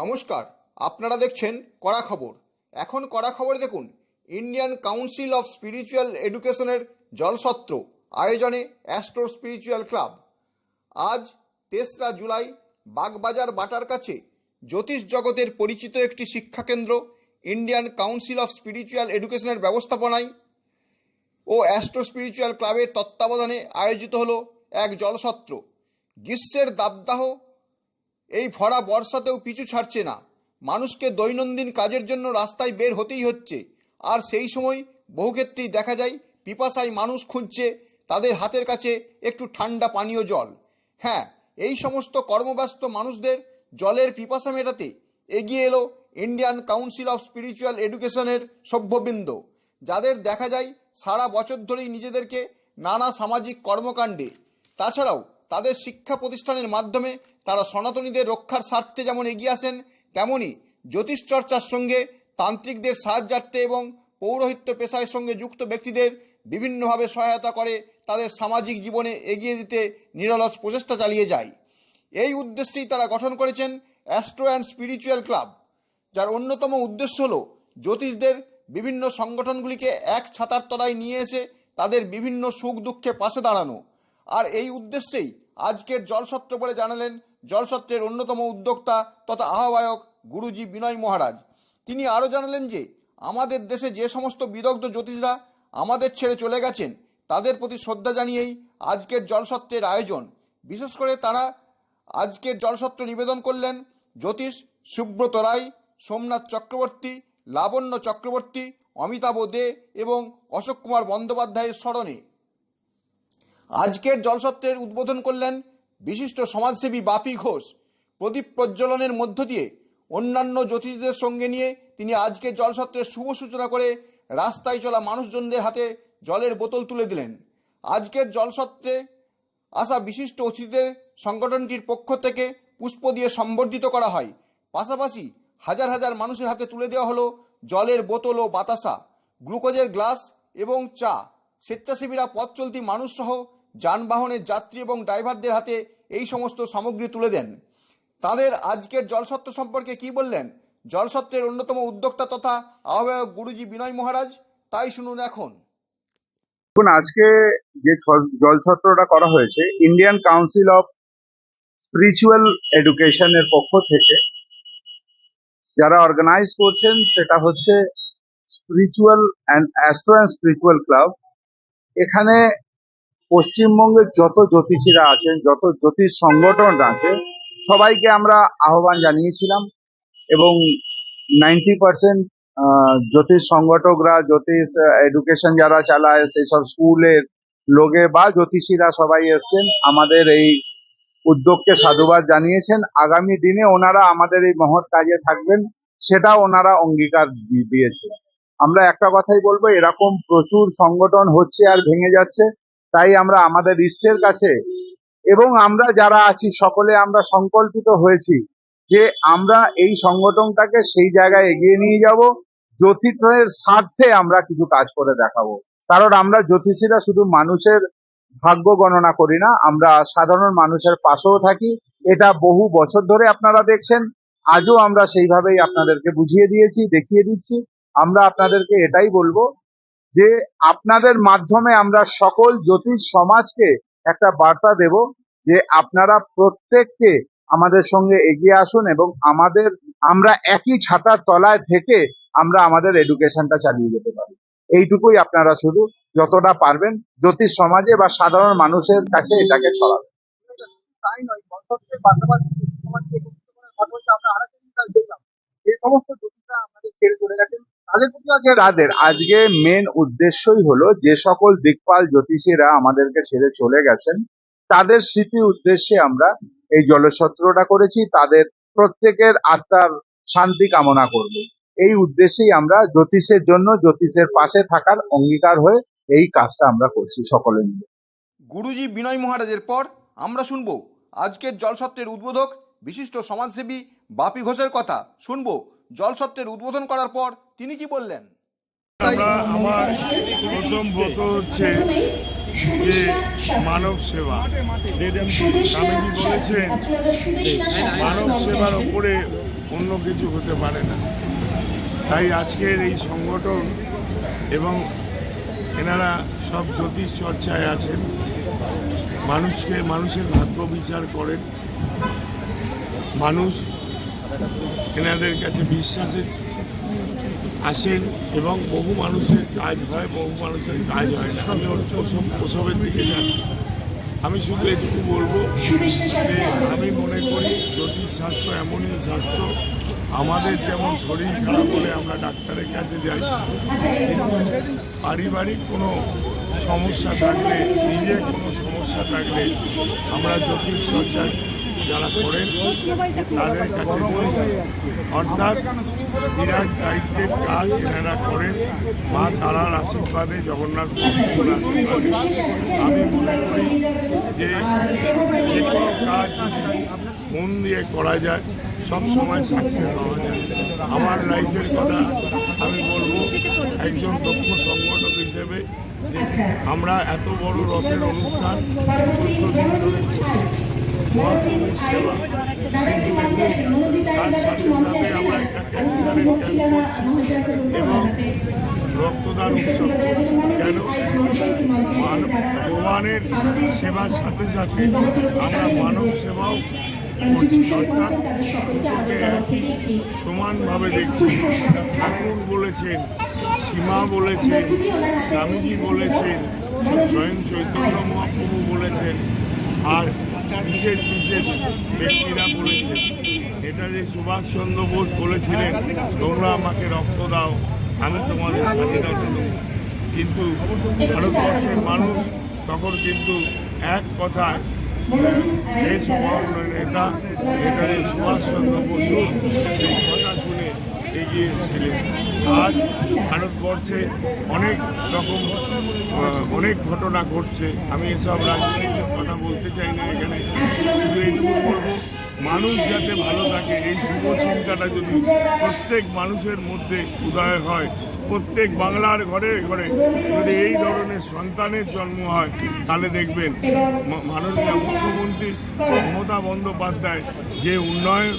নমস্কার, আপনারা দেখছেন কড়া খবর। এখন কড়া খবর দেখুন ইন্ডিয়ান কাউন্সিল অফ স্পিরিচুয়াল এডুকেশনের জলসত্র, আয়োজনে অ্যাস্ট্রো স্পিরিচুয়াল ক্লাব আজ তেসরা জুলাই, বাগবাজার বাটার কাছে জ্যোতিষ জগতের পরিচিত একটি শিক্ষাকেন্দ্র ইন্ডিয়ান কাউন্সিল অফ স্পিরিচুয়াল এডুকেশনের ব্যবস্থাপনায় ও অ্যাস্ট্রো স্পিরিচুয়াল ক্লাবের তত্ত্বাবধানে আয়োজিত হলো এক জলসত্র। গ্রীষ্মের দাবদাহ এই ভরা বর্ষাতেও পিছু ছাড়ছে না। মানুষকে দৈনন্দিন কাজের জন্য রাস্তায় বের হতেই হচ্ছে। আর সেই সময় বহু ক্ষেত্রেই দেখা যায়, পিপাসায় মানুষ খুঁজছে তাদের হাতের কাছে একটু ঠান্ডা পানীয় জল। হ্যাঁ এই সমস্ত কর্মব্যস্ত মানুষদের জলের পিপাসা মেটাতে এগিয়ে এলো ইন্ডিয়ান কাউন্সিল অফ স্পিরিচুয়াল এডুকেশনের সভ্যবৃন্দ। যাদের দেখা যায়, সারা বছর ধরেই নিজেদেরকে নানা সামাজিক কর্মকাণ্ডে। তাছাড়াও তাদের শিক্ষা প্রতিষ্ঠানের মাধ্যমে তারা সনাতনীদের রক্ষার স্বার্থে যেমন এগিয়ে আসেন তেমনই জ্যোতিষ চর্চার সঙ্গে তান্ত্রিকদের সাহায্যার্থে এবং পৌরোহিত্য পেশার সঙ্গে যুক্ত ব্যক্তিদের বিভিন্নভাবে সহায়তা করে তাদের সামাজিক জীবনে এগিয়ে দিতে নিরলস প্রচেষ্টা চালিয়ে যায়। এই উদ্দেশ্যেই তারা গঠন করেছেন অ্যাস্ট্রো অ্যান্ড স্পিরিচুয়াল ক্লাব, যার অন্যতম উদ্দেশ্য হল জ্যোতিষদের বিভিন্ন সংগঠনগুলিকে এক ছাতার তলায় নিয়ে এসে তাদের বিভিন্ন সুখ দুঃখে পাশে দাঁড়ানো। আর এই উদ্দেশ্যেই আজকের জলসত্র বলে জানালেন জলসত্রের অন্যতম উদ্যোক্তা তথা আহ্বায়ক গুরুজি বিনয় মহারাজ। তিনি আরও জানালেন যে, আমাদের দেশে যে সমস্ত বিদগ্ধ জ্যোতিষরা আমাদের ছেড়ে চলে গেছেন, তাদের প্রতি শ্রদ্ধা জানিয়েই আজকের জলসত্রের আয়োজন। বিশেষ করে তারা আজকের জলসত্র নিবেদন করলেন জ্যোতিষ সুব্রত রায়, সোমনাথ চক্রবর্তী, লাবণ্য চক্রবর্তী, অমিতাভ দে এবং অশোক কুমার বন্দ্যোপাধ্যায়ের স্মরণে। আজকের জলসত্রের উদ্বোধন করলেন বিশিষ্ট সমাজসেবী বাপি ঘোষ। প্রদীপ প্রজ্বলনের মধ্য দিয়ে অন্যান্য জ্যোতিষদের সঙ্গে নিয়ে তিনি আজকের জলসত্রের শুভ সূচনা করে রাস্তায় চলা মানুষজনদের হাতে জলের বোতল তুলে দিলেন। আজকের জলসত্রে আসা বিশিষ্ট অতিথিদের সংগঠনটির পক্ষ থেকে পুষ্প দিয়ে সম্বর্ধিত করা হয়। পাশাপাশি হাজার হাজার মানুষের হাতে তুলে দেওয়া হলো জলের বোতল ও বাতাসা, গ্লুকোজের গ্লাস এবং চা। স্বেচ্ছাসেবীরা পথ চলতি মানুষসহ যানবাহনের যাত্রী এবং ড্রাইভারদের হাতে এই সমস্ত সামগ্রী তুলে দেন। তাদের আজকের জলসত্র সম্পর্কে কি বললেন? জলসত্রের অন্যতম উদ্যোক্তা তথা আহ্বায়ক গুরুজি বিনয় মহারাজ, তাই শুনুন এখন। দেখুন, আজকে যে জলছত্রটা করা হয়েছে ইন্ডিয়ান কাউন্সিল অফ স্পিরিচুয়াল এডুকেশনের পক্ষ থেকে যারা অর্গানাইজ করছেন, সেটা হচ্ছে spiritual and astro and spiritual club এখানে পশ্চিমবঙ্গের যত জ্যোতিষীরা আছেন, যত জ্যোতিষ সংগঠন আছে সবাইকে আমরা আহ্বান জানিয়েছিলাম এবং নাইনটি পার্সেন্ট জ্যোতিষ সংগঠকরা, জ্যোতিষ এডুকেশন যারা চালায় সেই সব স্কুলের লোকে বা জ্যোতিষীরা সবাই এসছেন, আমাদের এই উদ্যোগকে সাধুবাদ জানিয়েছেন। আগামী দিনে ওনারা আমাদের এই মহৎ কাজে থাকবেন সেটা ওনারা অঙ্গীকার দি- দিয়েছেন। আমরা একটা কথাই বলব, এরকম প্রচুর সংগঠন হচ্ছে আর ভেঙে যাচ্ছে। তাই আমরা আমাদের ইষ্টের কাছে এবং আমরা যারা আছি সকলে আমরা সংকল্পিত হয়েছি যে আমরা এই সংগঠনটাকে সেই জায়গায় এগিয়ে নিয়ে যাব, জ্যোতিষের স্বার্থে আমরা কিছু কাজ করে দেখাবো। কারণ আমরা জ্যোতিষীরা শুধু মানুষের ভাগ্য গণনা করি না, আমরা সাধারণ মানুষের পাশেও থাকি। এটা বহু বছর ধরে আপনারা দেখছেন, আজও আমরা সেইভাবেই আপনাদেরকে বুঝিয়ে দিয়েছি, দেখিয়ে দিচ্ছি। আমরা আপনাদেরকে এটাই বলব যে আপনাদের মাধ্যমে আমরা সকল জ্যোতিষ সমাজকে একটা বার্তা দেব যে আপনারা প্রত্যেককে আমাদের সঙ্গে এগিয়ে আসুন এবং আমাদের, আমরা একই ছাতার তলায় থেকে আমরা আমাদের এডুকেশনটা চালিয়ে যেতে পারি। এইটুকুই আপনারা শুধু যতটা পারবেন জ্যোতিষ সমাজে বা সাধারণ মানুষের কাছে এটাকে ছড়াবেন তাই নয় এই সমস্ত জ্যোতিষরা আমাদের ছেড়ে চলে গেছেন। তাদের আজকে মেন উদ্দেশ্যই হলো যে সকল দিকপাল জ্যোতিষীরা আমাদেরকে ছেড়ে চলে গেছেন। তাদের স্মৃতি উদ্দেশ্যে আমরা এই জলসত্রটা করেছি। তাদের প্রত্যেকের আত্মার শান্তি কামনা করব। এই উদ্দেশ্যেই আমরা জ্যোতিষের জন্য জ্যোতিষের পাশে থাকার অঙ্গীকার হয়ে এই কাজটা আমরা করছি সকলে মিলে। গুরুজি বিনয় মহারাজের পর আমরা শুনব আজকের জলসত্রের উদ্বোধক বিশিষ্ট সমাজসেবী বাপি ঘোষের কথা। শুনব জলসত্রের উদ্বোধন করার পর তিনি কি বললেন? আমরা আমার প্রথম ব্রত হচ্ছে যে মানব সেবা। স্বামীজি বলেছেন মানব সেবার ওপরে অন্য কিছু হতে পারে না। তাই আজকের এই সংগঠন এবং এনারা সব জ্যোতিষ চর্চায় আছেন। মানুষকে, মানুষের ভাগ্য বিচার করেন। মানুষ এনাদের কাছে বিশ্বাসে আসেন এবং বহু মানুষের কাজ হয়, বহু মানুষের কাজ হয় না। আমি ওর ওসব ওসবের দিকে যাচ্ছি। আমি শুধু এটুকু বলব যে আমি মনে করি জ্যোতিষ শাস্ত্র এমনই শাস্ত্র আমাদের যেমন শরীর খারাপ হলে আমরা ডাক্তারের কাছে যাই পারিবারিক কোনো সমস্যা থাকলে, নিজের কোনো সমস্যা থাকলে আমরা জ্যোতিষ চর্চা যারা করেন তাদের। অর্থাৎ বিরাট দায়িত্বের কাজ এনারা করেন মা তারার আশীর্বাদে জগন্নাথ আশীর্বাদে আমি মনে করি যে যে কোনো কাজ মন দিয়ে করা যায় সব সময় সাকসেস হওয়া যায়। আমার লাইফের কথা আমি বলব একজন দক্ষ সংগঠক হিসেবে আমরা এত বড় রথের অনুষ্ঠান চোদ্দ দিন ধরে ভগবানের সেবার সাথে সাথে আমরা মানব সেবাও সমানভাবে দেখছি ঠাকুর বলেছেন সীমা বলেছেন স্বামীজি বলেছেন স্বয়ং চৈতন্য মহাপ্রভু বলেছেন আর বিশেষ বিশেষ ব্যক্তিরা বলেছেন যে সুভাষচন্দ্র বোস বলেছিলেন, তোমরা আমাকে রক্ত দাও, আমি তোমাদের স্বাধীনতা দেব। কিন্তু ভারতবর্ষের মানুষ তখন কিন্তু এক কথায় দেশ মহানের নেতা নেতাজি সুভাষচন্দ্র বসু সেই এগিয়ে এসেছিলেন। আজ ভারতবর্ষে অনেক রকম অনেক ঘটনা ঘটছে। আমি এসব রাজনীতির কথা বলতে চাই না এখানে। শুধু এইটুকু মানুষ যাতে ভালো থাকে, এই শুভ চিন্তাটা যদি প্রত্যেক মানুষের মধ্যে উদয় হয়, প্রত্যেক বাংলার ঘরে ঘরে যদি এই ধরনের সন্তানের জন্ম হয়, তাহলে দেখবেন মাননীয় মুখ্যমন্ত্রী মমতা বন্দ্যোপাধ্যায় যে উন্নয়ন,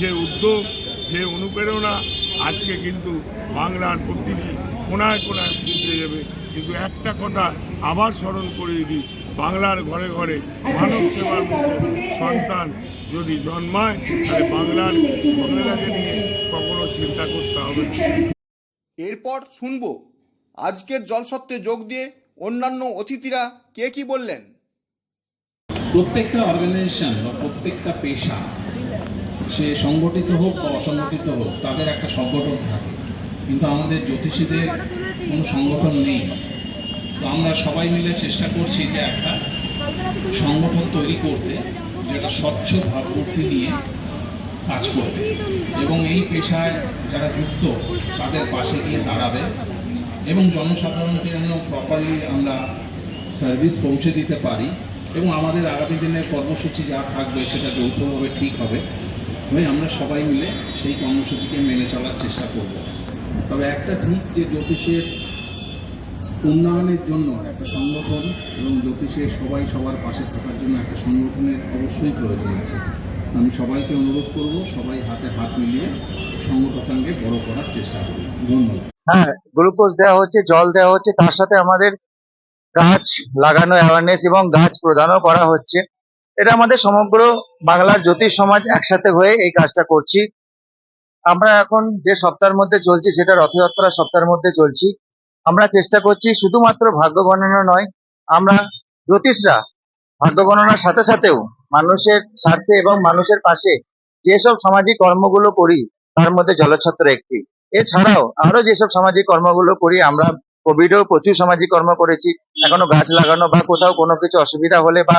যে উদ্যোগ, যে অনুপ্রেরণা আজকে কিন্তু বাংলার প্রতিটি কোনায় কোনায় পৌঁছে যাবে। কিন্তু একটা কথা আবার স্মরণ করিয়ে দিই বাংলার ঘরে ঘরে মানব সেবার মতো সন্তান যদি জন্মায় তাহলে বাংলার বাংলাকে নিয়ে কখনো চিন্তা করতে হবে এরপর শুনব। আজকের জলসত্ত্বে যোগ দিয়ে অন্যান্য অতিথিরা কে কি বললেন? প্রত্যেকটা অর্গানাইজেশন বা প্রত্যেকটা পেশা সে সংগঠিত হোক বা অসংগঠিত হোক, তাদের একটা সংগঠন থাকে। কিন্তু আমাদের জ্যোতিষীদের কোনো সংগঠন নেই। তো আমরা সবাই মিলে চেষ্টা করছি যে একটা সংগঠন তৈরি করতে, যেটা স্বচ্ছ ভাবমূর্তি নিয়ে কাজ করবে। এবং এই পেশায় যারা যুক্ত, তাদের পাশে গিয়ে দাঁড়াবে। এবং জনসাধারণকে যেন প্রপারলি আমরা সার্ভিস পৌঁছে দিতে পারি। এবং আমাদের আগামী দিনের কর্মসূচি যা থাকবে, সেটা যৌথভাবে ঠিক হবে। হয়ে আমরা সবাই মিলে সেই কর্মসূচিকে মেনে চলার চেষ্টা করব। তবে একটা ঠিক যে জ্যোতিষের উন্নয়নের জন্য একটা সংগঠন এবং জ্যোতিষের সবাই সবার পাশে থাকার জন্য একটা সংগঠনের অবশ্যই প্রয়োজন আছে। আমি সবাইকে অনুরোধ করব সবাই হাতে হাত মিলিয়ে সংগঠনকে বড় করার চেষ্টা করব ধন্যবাদ। হ্যাঁ গ্লুকোজ দেওয়া হচ্ছে, জল দেওয়া হচ্ছে, তার সাথে আমাদের গাছ লাগানো অ্যাওয়ারনেস এবং গাছ প্রদানও করা হচ্ছে। এটা আমাদের সমগ্র বাংলার জ্যোতিষ সমাজ একসাথে হয়ে এই কাজটা করছি। আমরা এখন যে সপ্তাহের মধ্যে চলছি সেটা রথযাত্রা সপ্তাহের মধ্যে চলছি। আমরা চেষ্টা করছি শুধুমাত্র ভাগ্য গণনা নয়, আমরা জ্যোতিষরা ভাগ্য গণনার সাথে সাথেও মানুষের স্বার্থে এবং মানুষের পাশে যেসব সামাজিক কর্মগুলো করি, তার মধ্যে জলছত্র একটি। এছাড়াও আরও যেসব সামাজিক কর্মগুলো করি, আমরা কোভিডেও প্রচুর সামাজিক কর্ম করেছি। এখনও গাছ লাগানো বা কোথাও কোনো কিছু অসুবিধা হলে বা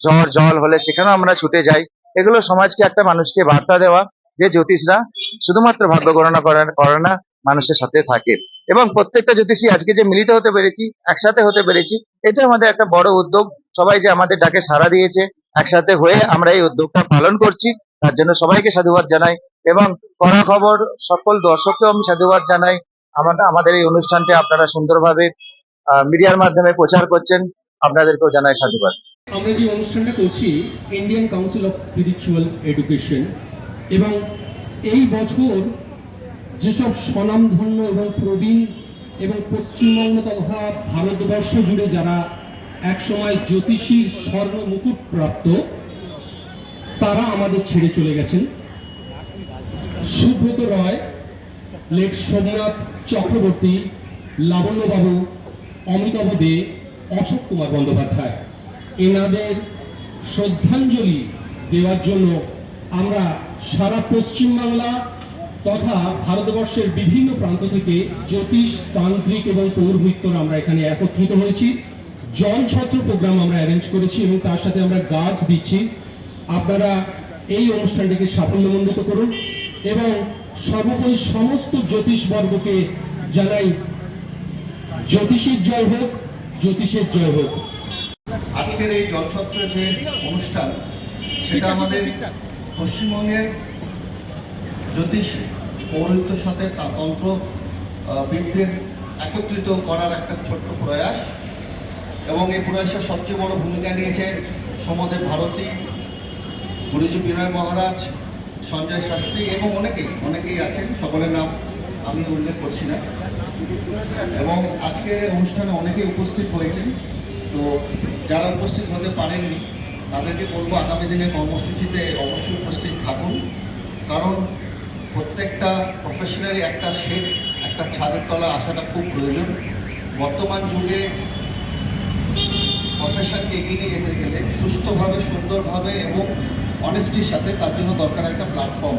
ঝড়, জল হলে সেখানেও আমরা ছুটে যাই। এগুলো সমাজকে একটা মানুষকে বার্তা দেওয়া যে জ্যোতিষরা শুধুমাত্র ভাগ্য গণনা করে করে না, মানুষের সাথে থাকে। এবং প্রত্যেকটা জ্যোতিষী আজকে যে মিলিত হতে পেরেছি, একসাথে হতে পেরেছি, এটা আমাদের একটা বড় উদ্যোগ। সবাই যে আমাদের ডাকে সাড়া দিয়েছে, একসাথে হয়ে আমরা এই উদ্যোগটা পালন করছি, তার জন্য সবাইকে সাধুবাদ জানাই। এবং কড়া খবর, সকল দর্শককেও আমি সাধুবাদ জানাই। আমরা, আমাদের এই অনুষ্ঠানটি আপনারা সুন্দরভাবে মিডিয়ার মাধ্যমে প্রচার করছেন, আপনাদেরকেও জানাই সাধুবাদ। আমরা যে অনুষ্ঠানটা করছি Indian council of spiritual education এবং এই বছর যেসব স্বনামধন্য এবং প্রবীণ এবং পশ্চিমবঙ্গ তথা ভারতবর্ষ জুড়ে যারা একসময় জ্যোতিষীর স্বর্ণ মুকুট প্রাপ্ত তারা আমাদের ছেড়ে চলে গেছেন। সুব্রত রয়, লেট সোমনাথ চক্রবর্তী, লাবণ্যবাবু, অমিতাভ দে, অশোক কুমার বন্দ্যোপাধ্যায়। এনাদের শ্রদ্ধাঞ্জলি দেওয়ার জন্য আমরা সারা পশ্চিমবাংলা তথা ভারতবর্ষের বিভিন্ন প্রান্ত থেকে জ্যোতিষ, তান্ত্রিক এবং পৌরোহিত্যরা আমরা এখানে একত্রিত হয়েছি। জল ছত্র প্রোগ্রাম আমরা অ্যারেঞ্জ করেছি এবং তার সাথে আমরা গাছ দিচ্ছি। আপনারা এই অনুষ্ঠানটিকে সাফল্যমণ্ডিত করুন এবং সর্বোপরি সমস্ত জ্যোতিষ বর্গকে জানাই, জ্যোতিষের জয় হোক, জ্যোতিষের জয় হোক। আজকের এই জলছত্র যে অনুষ্ঠান সেটা আমাদের পশ্চিমবঙ্গের জ্যোতিষ পৌরহিত্যর সাথে তন্ত্র আহ, বিদদের একত্রিত করার একটা ছোট্ট প্রয়াস। এবং এই প্রয়াসের সবচেয়ে বড় ভূমিকা নিয়েছে সমদেব ভারতী গুরুজি বিনয় মহারাজ সঞ্জয় শাস্ত্রী এবং অনেকেই অনেকেই আছেন সকলের নাম আমি উল্লেখ করছি না। এবং আজকে অনুষ্ঠানে অনেকেই উপস্থিত হয়েছেন। তো যারা উপস্থিত হতে পারেননি, তাদেরকে বলব আগামী দিনে কর্মসূচিতে অবশ্যই উপস্থিত থাকুন। কারণ প্রত্যেকটা প্রফেশনালি একটা শেড, একটা ছাদের তলা আসাটা খুব প্রয়োজন। বর্তমান যুগে প্রফেশনকে এগিয়ে নিয়ে যেতে গেলে সুস্থভাবে, সুন্দরভাবে এবং অনেস্টির সাথে তার জন্য দরকার একটা প্ল্যাটফর্ম